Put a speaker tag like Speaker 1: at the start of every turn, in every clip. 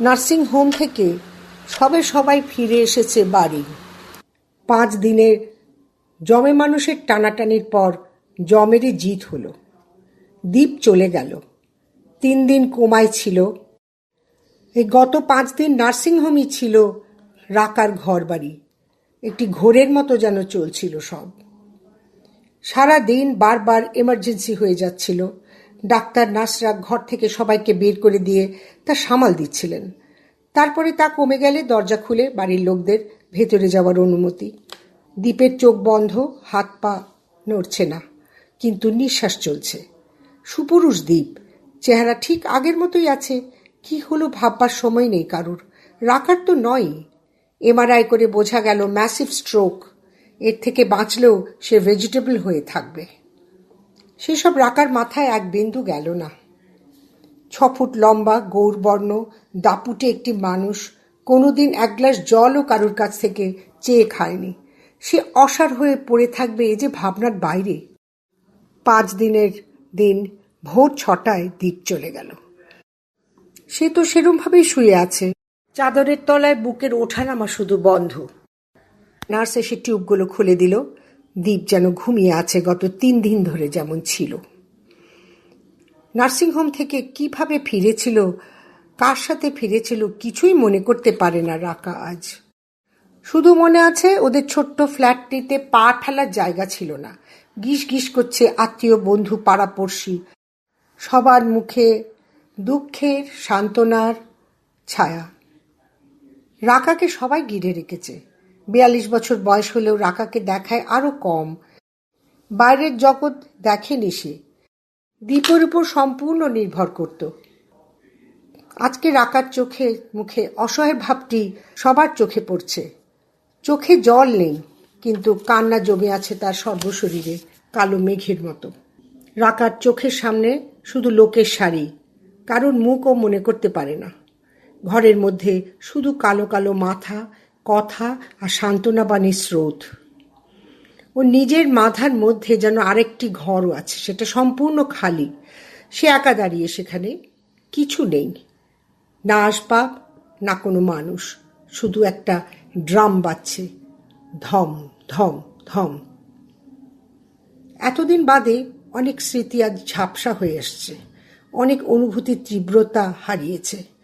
Speaker 1: Nursing home থেকে সবে সবাই ফিরে এসেছে বাড়ি। পাঁচ দিনের জমে মানুষের টানাটানির পর জমেরই জিত হলো। দ্বীপ চলে গেল। তিন দিন কোমায় ছিল। এই গত পাঁচ দিন নার্সিংহোমই ছিল রাকার ঘর বাড়ি একটি ঘোরের মতো যেন চলছিল সব। সারা দিন বারবার এমার্জেন্সি হয়ে যাচ্ছিল। ডাক্তার নার্সরা ঘর থেকে সবাইকে বের করে দিয়ে তা সামাল দিচ্ছিলেন। তারপরে তা কমে গেলে দরজা খুলে বাড়ির লোকদের ভেতরে যাওয়ার অনুমতি। দ্বীপের চোখ বন্ধ, হাত পা নড়ছে না, কিন্তু নিঃশ্বাস চলছে। সুপুরুষ দ্বীপ, চেহারা ঠিক আগের মতোই আছে, কি হলো ভাববার সময় নেই কারুর, রাখার তো নয় এমআরআই করে বোঝা গেল ম্যাসিভ স্ট্রোক, এর থেকে বাঁচলেও সে ভেজিটেবল হয়ে থাকবে। সেসব রাকার মাথায় এক বিন্দু গেল না। ছ ফুট লম্বা গৌরবর্ণ দাপুটে একটি মানুষ কোনোদিন এক গ্লাস জলও কারুর কাছ থেকে চেয়ে খায়নি। সে অসার হয়ে পড়ে থাকবে এ যে ভাবনার বাইরে। পাঁচ দিনের দিন ভোর ছটায় দ্বীপ চলে গেল। সে তো সেরমভাবেই শুয়ে আছে। চাদরের তলায় বুকের ওঠানামা শুধু বন্ধ। নার্স এসে টিউবগুলো খুলে দিল। দ্বীপ যেন ঘুমিয়ে আছে গত তিন দিন ধরে যেমন ছিল। নার্সিংহোম থেকে কীভাবে ফিরেছিল, কার সাথে ফিরেছিল কিছুই মনে করতে পারে না রাকা আজ। শুধু মনে আছে ওদের ছোট্ট ফ্ল্যাটটিতে পা ঠেলার জায়গা ছিল না। গিস গিস করছে আত্মীয়, বন্ধু, পাড়াপড়শি। সবার মুখে দুঃখের সান্ত্বনার ছায়া। রাকাকে সবাই ঘিরে রেখেছে। বিয়াল্লিশ বছর বয়স হলেও রাকাকে দেখায় আরও কম। বাইরের জগৎ দেখেনি সে। দ্বীপের উপর সম্পূর্ণ নির্ভর করত। আজকে রাকার চোখে মুখে অসহায় ভাবটি সবার চোখে পড়ছে। চোখে জল নেই, কিন্তু কান্না জমে আছে তার সর্বশরীরে কালো মেঘের মতো। রাকার চোখের সামনে শুধু লোকের শাড়ি কারণ মুখও মনে করতে পারে না। ঘরের মধ্যে শুধু কালো কালো মাথা কথা আর সান্ত্বনাবাণীর স্রোত। ও নিজের মাথার মধ্যে যেন আরেকটি ঘরও আছে, সেটা সম্পূর্ণ খালি। সে একা দাঁড়িয়ে সেখানে কিছু নেই। না আসবাব, না কোনো মানুষ। শুধু একটা ড্রাম বাজছে। ধম ধম ধম। এতদিন বাদে অনেক স্মৃতি আজ ঝাপসা হয়ে আসছে। অনেক অনুভূতির তীব্রতা হারিয়েছে।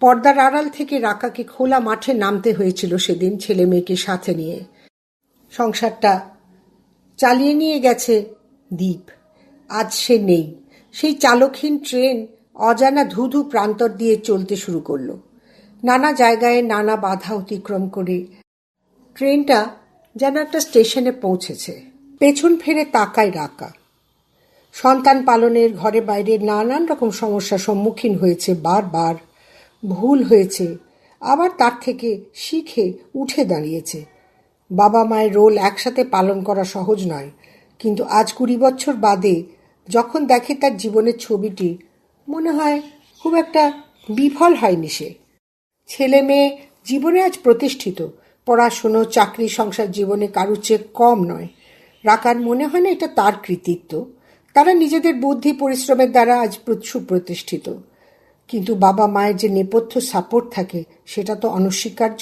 Speaker 1: পর্দার আড়াল থেকে রাকাকে খোলা মাঠে নামতে হয়েছিল সেদিন ছেলে মেয়েকে সাথে নিয়ে। সংসারটা চালিয়ে নিয়ে গেছে দ্বীপ আজ সে নেই। সেই চালকহীন ট্রেন অজানা ধুধু প্রান্তর দিয়ে চলতে শুরু করল। নানা জায়গায় নানা বাধা অতিক্রম করে ট্রেনটা যেন একটা স্টেশনে পৌঁছেছে। পেছন ফেরে তাকায় রাকা। সন্তান পালনের ঘরে বাইরে নানান রকম সমস্যার সম্মুখীন হয়েছে বারবার ভুল হয়েছে। আবার তার থেকে শিখে উঠে দাঁড়িয়েছে। বাবা মায়ের রোল একসাথে পালন করা সহজ নয়। কিন্তু আজ কুড়ি বছর বাদে যখন দেখে তার জীবনের ছবিটি, মনে হয় খুব একটা বিফল হয়নি সে। ছেলে মেয়ে জীবনে আজ প্রতিষ্ঠিত। পড়াশুনো, চাকরি, সংসার জীবনে কারুর চেয়ে কম নয়। রাকার মনে হয় না এটা তার কৃতিত্ব। তারা নিজেদের বুদ্ধি, পরিশ্রমের দ্বারা আজ সুপ্রতিষ্ঠিত। কিন্তু বাবা মায়ের যে নেপথ্য সাপোর্ট থাকে, সেটা তো অনস্বীকার্য।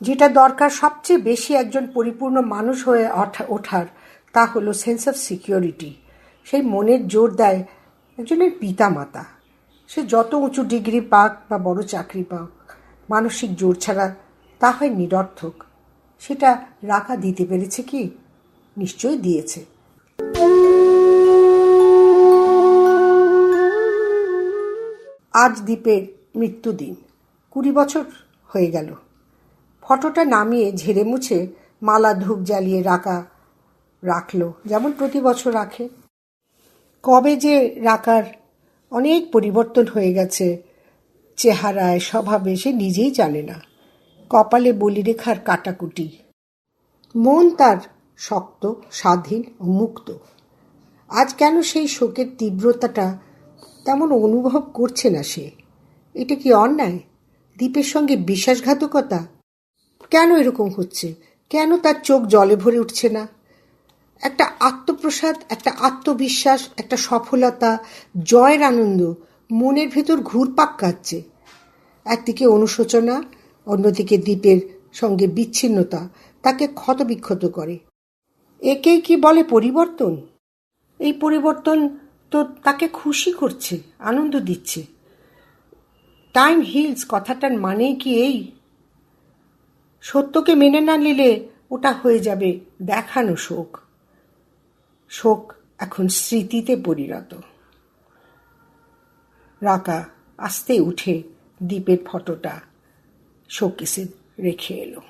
Speaker 1: যেটা দরকার সবচেয়ে বেশি একজন পরিপূর্ণ মানুষ হয়ে ওঠার, তা হলো সেন্স অফ সিকিউরিটি সেই মনের জোর দেয় একজনের পিতা মাতা সে যত উঁচু ডিগ্রি পাক বা বড় চাকরি পাক, মানসিক জোর ছাড়া তা হয় নিরর্থক। সেটা রাখা দিতে পেরেছে কি? নিশ্চয়ই দিয়েছে। আজ দ্বীপের মৃত্যুদিন কুড়ি বছর হয়ে গেল। ফটোটা নামিয়ে ঝেড়ে মুছে মালা ধূপ জ্বালিয়ে রাখা রাখল, যেমন প্রতি বছর রাখে। কবে যে রাখার অনেক পরিবর্তন হয়ে গেছে, চেহারায় স্বভাবে সে নিজেই জানে না। কপালে বলিরেখার কাটাকুটি। মন তার শক্ত, স্বাধীন ও মুক্ত। আজ কেন সেই শোকের তীব্রতাটা তেমন অনুভব করছে না সে। এটা কি অন্যায়? দ্বীপের সঙ্গে বিশ্বাসঘাতকতা? কেন এরকম হচ্ছে? কেন তার চোখ জলে ভরে উঠছে না? একটা আত্মপ্রসাদ, একটা আত্মবিশ্বাস, একটা সফলতা, জয়ের আনন্দ মনের ভেতর ঘুরপাক কাচ্ছে একদিকে অনুশোচনা, অন্যদিকে দ্বীপের সঙ্গে বিচ্ছিন্নতা, তাকে ক্ষতবিক্ষত করে। একেই কি বলে পরিবর্তন? এই পরিবর্তন তো তাকে খুশি করছে, আনন্দ দিচ্ছে। টাইম হিলস কথাটার মানে কি এই? সত্যকে মেনে না নিলে ওটা হয়ে যাবে দেখানো শোক। শোক এখন স্মৃতিতে পরিণত। রাকা, আস্তে উঠে দ্বীপের ফটোটা শোকেসে রেখে এলো।